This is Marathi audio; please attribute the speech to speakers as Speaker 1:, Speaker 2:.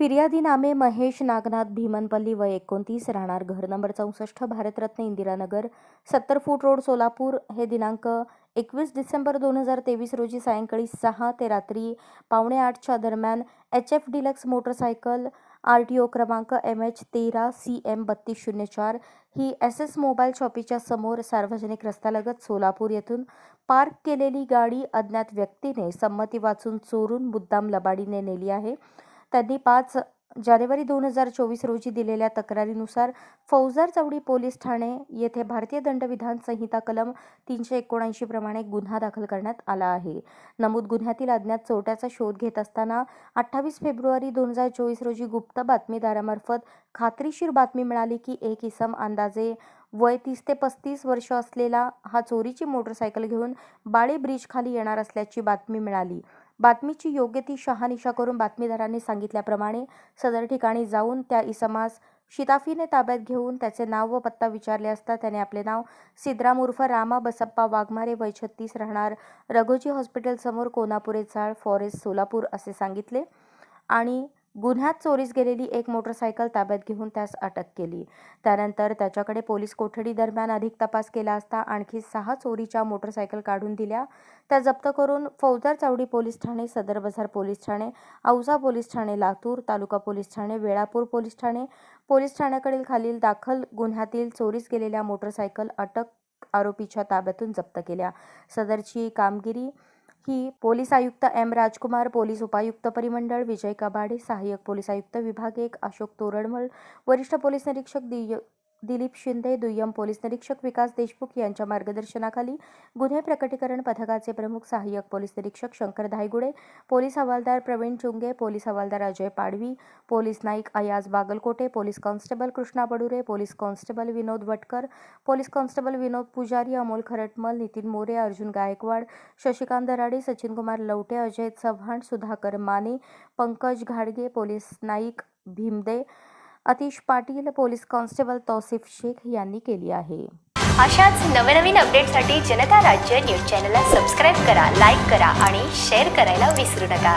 Speaker 1: फिर्यादीनामे महेश नागनाथ भीमनपल्ली वय एकोणतीस राहणार घर नंबर चौसष्ट भारतरत्न इंदिरानगर सत्तर फूट रोड सोलापूर. हे दिनांक एकवीस डिसेंबर दोन हजार तेवीस रोजी सायंकाळी सहा ते रात्री पावणे आठच्या दरम्यान H F deluxe motorcycle R T O क्रमांक एम एच तेरा सी एम बत्तीस शून्य चार. ही एस एस मोबाईल शॉपीच्या समोर सार्वजनिक रस्त्यालगत सोलापूर येथून पार्क केलेली गाडी अज्ञात व्यक्तीने संमती वाचून चोरून मुद्दाम लबाडीने नेली आहे. त्यांनी पाच जानेवारी दोन हजार चोवीस रोजी दिलेल्या तक्रारीनुसार फौजदार चौडी पोलीस ठाणे येथे भारतीय दंडविधान संहिता कलम तीनशे एकोणऐंशी प्रमाणे गुन्हा दाखल करण्यात आला आहे. नमूद गुन्ह्यातील अज्ञात चोरट्याचा शोध घेत असताना अठ्ठावीस फेब्रुवारी दोन हजार चोवीस रोजी गुप्त बातमीदारामार्फत खात्रीशीर बातमी मिळाली की एक इसम अंदाजे वय तीस ते पस्तीस वर्ष असलेला हा चोरीची मोटरसायकल घेऊन बाळे ब्रिजखाली येणार असल्याची बातमी मिळाली. बातमीची योग्य ती शहानिशा करून बातमीदारांनी सांगितल्याप्रमाणे सदर ठिकाणी जाऊन त्या इसमास शिताफीने ताब्यात घेऊन त्याचे नाव व पत्ता विचारले असता त्याने आपले नाव सिद्राम उर्फ रामा बसप्पा वाघमारे वय छत्तीस राहणार रघोजी हॉस्पिटलसमोर कोनापुरे चाळ फॉरेस्ट सोलापूर असे सांगितले. आणि गुन्ह्यात चोरीस गेलेली एक मोटरसायकल ताब्यात घेऊन त्यास अटक केली. त्यानंतर त्याच्याकडे पोलीस कोठडी दरम्यान अधिक तपास केला असता आणखी सहा चोरीच्या मोटरसायकल काढून दिल्या. त्या जप्त करून फौजदार चावडी पोलीस ठाणे सदर बाजार पोलीस ठाणे औसा पोलीस ठाणे लातूर तालुका पोलीस ठाणे वेळापूर पोलीस ठाणे. पोलीस ठाण्याकडील खालील दाखल गुन्ह्यातील चोरीस गेलेल्या मोटरसायकल अटक आरोपीच्या ताब्यातून जप्त केल्या. सदरची कामगिरी की पोलीस आयुक्त एम. राजकुमार पोलीस उपायुक्त परिमंडळ विजय कबाडे सहाय्यक पोलीस आयुक्त विभाग एक अशोक तोरडमल वरिष्ठ पोलीस निरीक्षक दिय दिलीप शिंदे दुय्यम पोलीस निरीक्षक विकास देशमुख यांच्या मार्गदर्शनाखाली गुन्हे प्रकटीकरण पथकाचे प्रमुख सहाय्यक पोलीस निरीक्षक शंकर धायगुडे पोलीस हवालदार प्रवीण चुंगे पोलीस हवालदार Ajay Padvi police Naik Ayaz Bagalkote police constable Krishna Badure police constable Vinod Vatkar police constable Vinod Pujari Amol Kharatmal Nitin More Arjun Gaikwad Shashikant Darade Sachin Kumar Lavate Ajay Chavan Sudhakar Mane Pankaj घाडगे police Naik Bhimde Atish Patil police constable Tausif Shaikh यांनी केली आहे.
Speaker 2: अशाच नवनवीन अपडेटसाठी जनता राज्य न्यूज चॅनलला सबस्क्राईब करा लाईक करा आणि शेअर करायला विसरू नका.